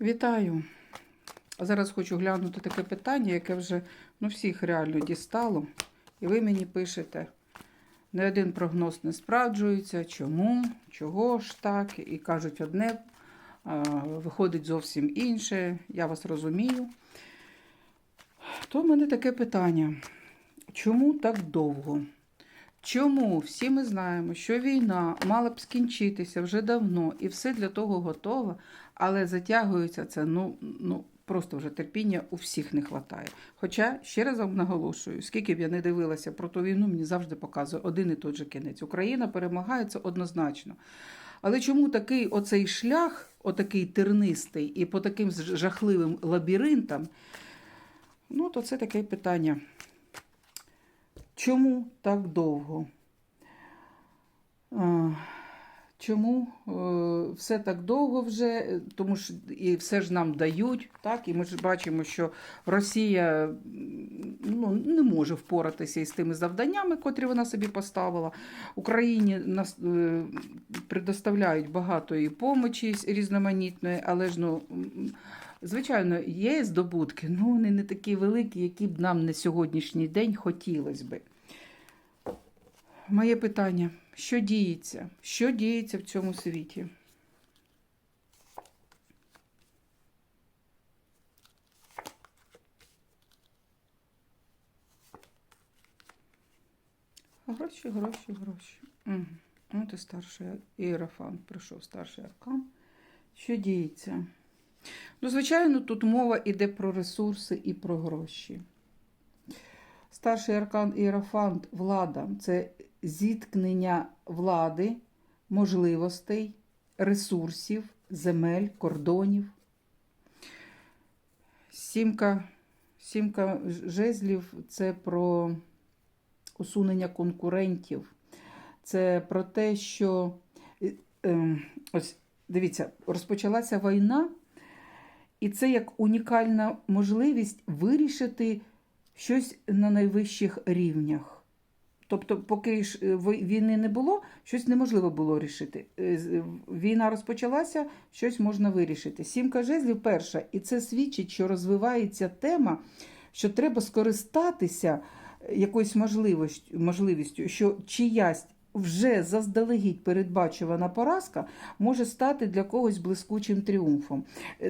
Вітаю! Зараз хочу глянути таке питання, яке вже ну, всіх реально дістало. І ви мені пишете, не один прогноз не справджується. Чому? Чого ж так? І кажуть одне, виходить зовсім інше. Я вас розумію. То в мене таке питання. Чому так довго? Чому всі ми знаємо, що війна мала б скінчитися вже давно, і все для того готово, але затягується це, ну, ну просто вже терпіння у всіх не вистачає. Хоча, ще раз вам наголошую, скільки б я не дивилася про ту війну, мені завжди показує один і той же кінець. Україна перемагає це однозначно. Але чому такий оцей шлях, отакий тернистий, і по таким жахливим лабіринтам, ну, то це таке питання. Чому так довго? Чому е, все так довго вже? Тому що і все ж нам дають, так? І ми ж бачимо, що Росія ну, не може впоратися із тими завданнями, котрі вона собі поставила. Україні нас е, предоставляють багато і помочі різноманітної, але ж ну. Звичайно, є здобутки, але вони не такі великі, які б нам на сьогоднішній день хотілося би. Моє питання: що діється? Що діється в цьому світі? Гроші, гроші, гроші. Угу. От і старший іерофант прийшов старший аркан. Що діється? Ну, звичайно, тут мова йде про ресурси і про гроші. Старший аркан Іерофант влада це зіткнення влади, можливостей, ресурсів, земель, кордонів. Сімка, сімка жезлів це про усунення конкурентів. Це про те, що ем, ось дивіться, розпочалася війна, і це як унікальна можливість вирішити щось на найвищих рівнях. Тобто, поки е, війни не було, щось неможливо було рішити. Е, війна розпочалася, щось можна вирішити. Сімка жезлів перша, і це свідчить, що розвивається тема, що треба скористатися якоюсь можливістю, що чиясь вже заздалегідь передбачувана поразка може стати для когось блискучим тріумфом.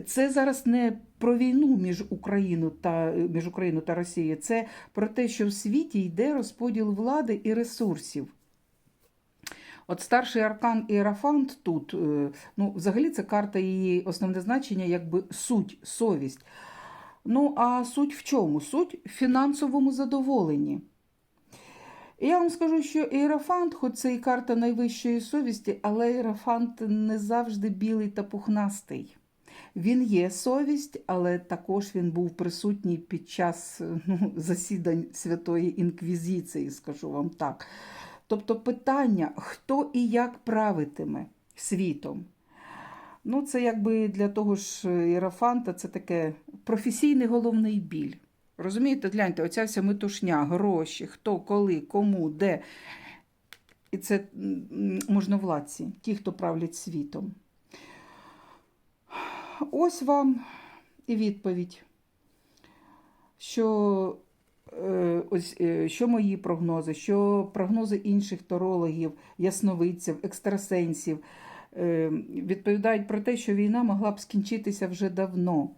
Це зараз не про війну між Україною та між Україною та Росією, це про те, що в світі йде розподіл влади і ресурсів. От старший аркан Іерафант тут, е, ну, взагалі, це карта її основне значення, якби суть, совість. Ну, а суть в чому? Суть в фінансовому задоволенні. Я вам скажу, що Іерофант, хоч це і карта найвищої совісті, але Іерофант не завжди білий та пухнастий. Він є совість, але також він був присутній під час ну, засідань Святої Інквізиції, скажу вам так. Тобто питання, хто і як правитиме світом. Ну, це якби для того ж Іерофанта це таке професійний головний біль. Розумієте, гляньте, оця вся метушня, гроші, хто, коли, кому, де. І це можновладці, ті, хто правлять світом. Ось вам і відповідь, що е, ось, е, що мої прогнози, що прогнози інших торологів, ясновидців, екстрасенсів е, відповідають про те, що війна могла б скінчитися вже давно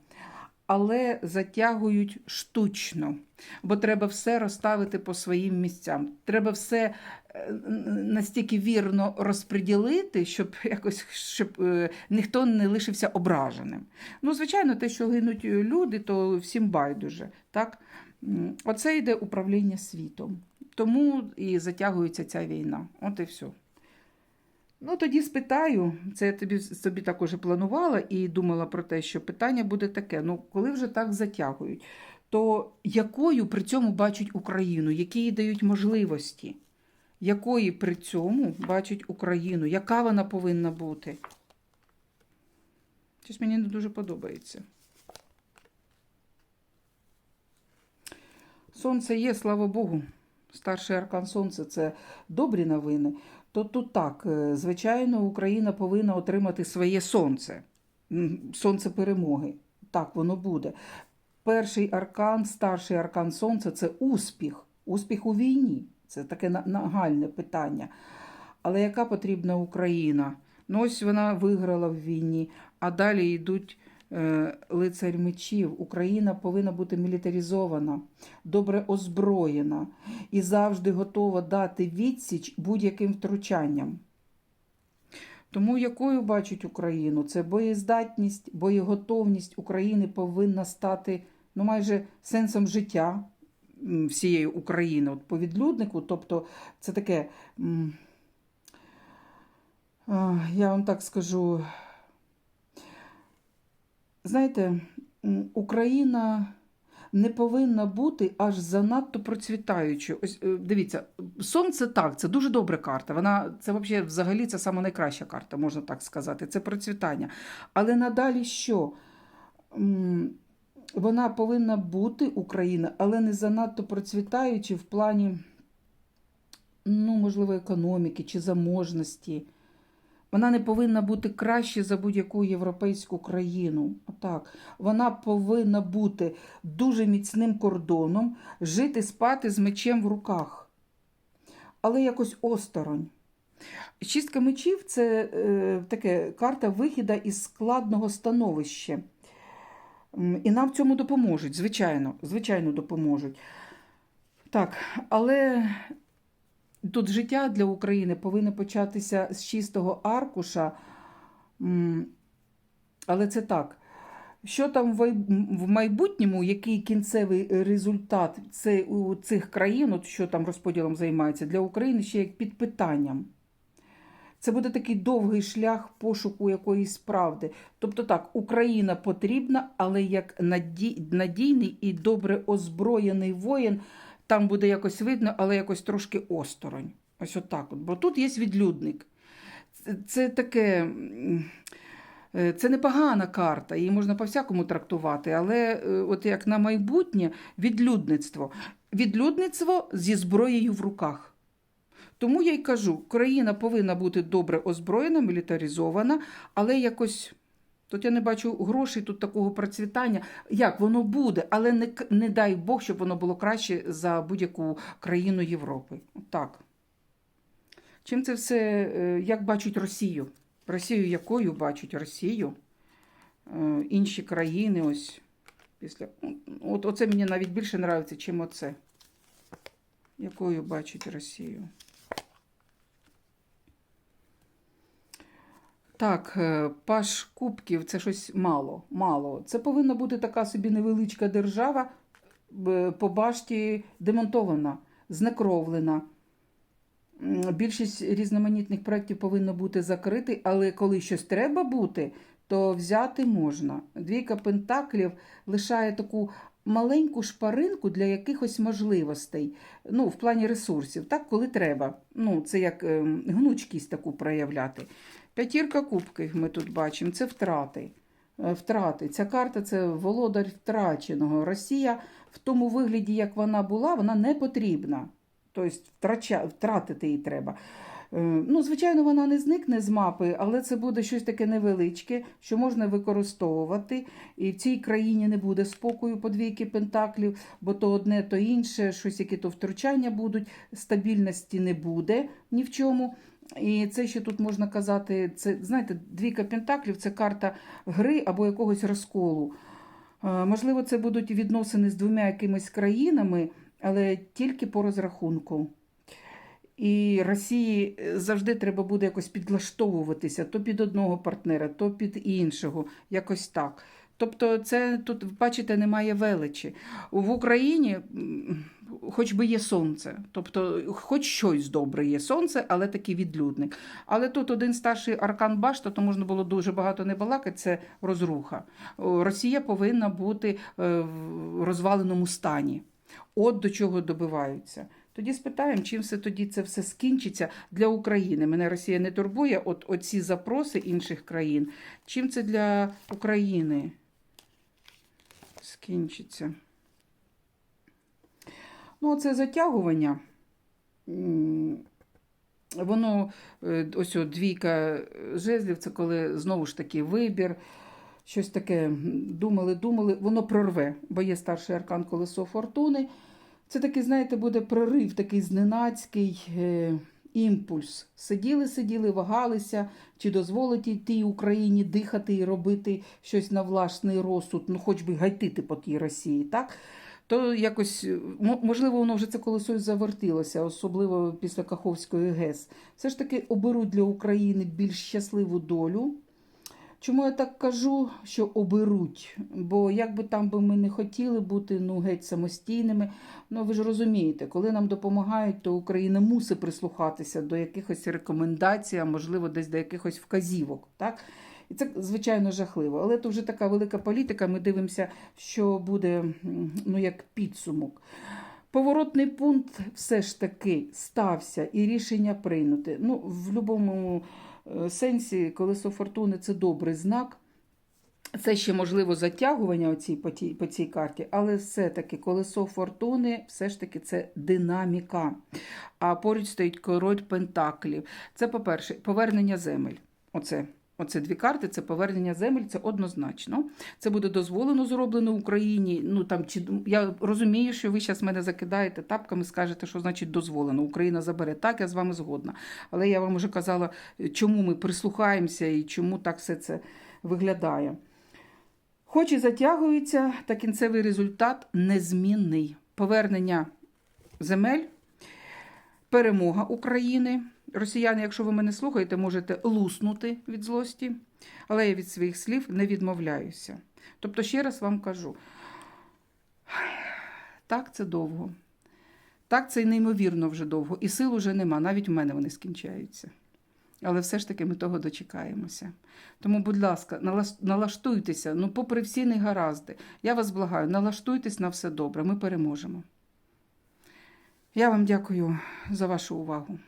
але затягують штучно, бо треба все розставити по своїм місцям. Треба все е, настільки вірно розподілити, щоб якось щоб е, ніхто не лишився ображеним. Ну, звичайно, те, що гинуть люди, то всім байдуже. Так? Оце йде управління світом. Тому і затягується ця війна. От і все. Ну, тоді спитаю, це я тобі собі також планувала і думала про те, що питання буде таке: ну, коли вже так затягують, то якою при цьому бачать Україну, які їй дають можливості, якої при цьому бачать Україну, яка вона повинна бути? Щось мені не дуже подобається. Сонце є, слава Богу. Старший аркан Сонце це добрі новини. То тут так, е, звичайно, Україна повинна отримати своє сонце. сонце перемоги. Так, воно буде. Перший аркан, старший аркан сонця це успіх. Успіх у війні. Це таке нагальне питання. Але яка потрібна Україна? Ну, ось вона виграла в війні, а далі йдуть лицарь мечів. Україна повинна бути мілітаризована, добре озброєна і завжди готова дати відсіч будь-яким втручанням. Тому якою бачать Україну? Це боєздатність, боєготовність України повинна стати ну, майже сенсом життя всієї України. От по відлюднику, тобто це таке, я вам так скажу, знаєте, Україна не повинна бути аж занадто процвітаючою. Ось е, дивіться, сонце так, це дуже добра карта. Вона це взагалі, взагалі це сама найкраща карта, можна так сказати. Це процвітання. Але надалі що? Вона повинна бути Україна, але не занадто процвітаючи в плані, ну, можливо, економіки чи заможності. Вона не повинна бути краще за будь-яку європейську країну. Отак. Вона повинна бути дуже міцним кордоном, жити, спати з мечем в руках. Але якось осторонь. Шістка мечів це е, таке карта вихіда із складного становища. І нам в цьому допоможуть, звичайно, звичайно, допоможуть. Так, але тут життя для України повинно початися з чистого аркуша. Але це так. Що там в майбутньому, який кінцевий результат це у цих країн, от що там розподілом займається, для України ще як під питанням. Це буде такий довгий шлях пошуку якоїсь правди. Тобто так, Україна потрібна, але як наді- надійний і добре озброєний воїн, там буде якось видно, але якось трошки осторонь. Ось отак. От. Бо тут є відлюдник. Це, таке. е, Це непогана карта, її можна по-всякому трактувати, але е, от як на майбутнє відлюдництво. Відлюдництво зі зброєю в руках. Тому я й кажу, країна повинна бути добре озброєна, мілітаризована, але якось. Тут я не бачу грошей, тут такого процвітання. Як воно буде, але не, не дай Бог, щоб воно було краще за будь-яку країну Європи. Так. Чим це все, е, як бачать Росію? Росію якою бачать Росію? Е, Інші країни, ось після. От оце мені навіть більше подобається, чим оце. Якою бачать Росію? Так, е, паш кубків це щось мало. мало. Це повинна бути така собі невеличка держава, по башті демонтована, знекровлена. Більшість різноманітних проєктів повинно бути закритий, але коли щось треба бути, то взяти можна. Двійка пентаклів лишає таку маленьку шпаринку для якихось можливостей, ну, в плані ресурсів, так, коли треба. Ну, це як ем, гнучкість таку проявляти. П'ятірка кубків ми тут бачимо, це втрати. Е, Втрати. Ця карта це володар втраченого. Росія в тому вигляді, як вона була, вона не потрібна. Тобто втрача, втратити її треба. Е, Ну, звичайно, вона не зникне з мапи, але це буде щось таке невеличке, що можна використовувати. І в цій країні не буде спокою по двійки пентаклів, бо то одне, то інше, щось які то втручання будуть, стабільності не буде ні в чому. І це ще тут можна казати, це знаєте, двійка пентаклів це карта гри або якогось розколу. Е, Можливо, це будуть відносини з двома якимись країнами, але тільки по розрахунку. І Росії е, завжди треба буде якось підлаштовуватися то під одного партнера, то під іншого, якось так. Тобто, це тут, бачите, немає величі. В Україні хоч би є сонце, тобто, хоч щось добре є сонце, але такий відлюдник. Але тут один старший аркан башта, то можна було дуже багато не балакати, це розруха. Росія повинна бути е, в розваленому стані. От до чого добиваються. Тоді спитаємо, чим все тоді це все скінчиться для України. Мене Росія не турбує, от оці запроси інших країн. Чим це для України скінчиться? Ну, це затягування. Воно, е, ось от двійка жезлів, це коли знову ж таки вибір. щось таке думали, думали, воно прорве, бо є старший аркан колесо фортуни. Це такий, знаєте, буде прорив, такий зненацький е, імпульс. Сиділи, сиділи, вагалися, чи дозволить тій Україні дихати і робити щось на власний розсуд, ну хоч би гайтити по тій Росії, так? То якось, мо- можливо, воно вже це колесо завертилося, особливо після Каховської ГЕС. Все ж таки оберуть для України більш щасливу долю. Чому я так кажу, що оберуть? Бо як би там би ми не хотіли бути ну, геть самостійними, ну ви ж розумієте, коли нам допомагають, то Україна мусить прислухатися до якихось рекомендацій, а можливо, десь до якихось вказівок. Так? І це, звичайно, жахливо. Але то вже така велика політика. Ми дивимося, що буде ну, як підсумок. Поворотний пункт все ж таки стався і рішення прийняти. Ну, в будь-якому сенсі колесо фортуни це добрий знак. Це ще можливо затягування оцій, по, тій, по цій карті, але все-таки колесо фортуни, все ж таки це динаміка. А поруч стоїть король Пентаклів. Це, по-перше, повернення земель. Оце. Оце дві карти, це повернення земель, це однозначно. Це буде дозволено зроблено Україні. Ну там чи я розумію, що ви зараз мене закидаєте тапками, скажете, що значить дозволено. Україна забере. Так, я з вами згодна. Але я вам вже казала, чому ми прислухаємося і чому так все це виглядає. Хоч і затягується, та кінцевий результат незмінний. Повернення земель, перемога України. Росіяни, якщо ви мене слухаєте, можете луснути від злості, але я від своїх слів не відмовляюся. Тобто, ще раз вам кажу: так, це довго. Так, це й неймовірно вже довго. І сил уже нема, навіть в мене вони скінчаються. Але все ж таки ми того дочекаємося. Тому, будь ласка, налаштуйтеся, ну, попри всі негаразди. Я вас благаю, налаштуйтесь на все добре, ми переможемо. Я вам дякую за вашу увагу.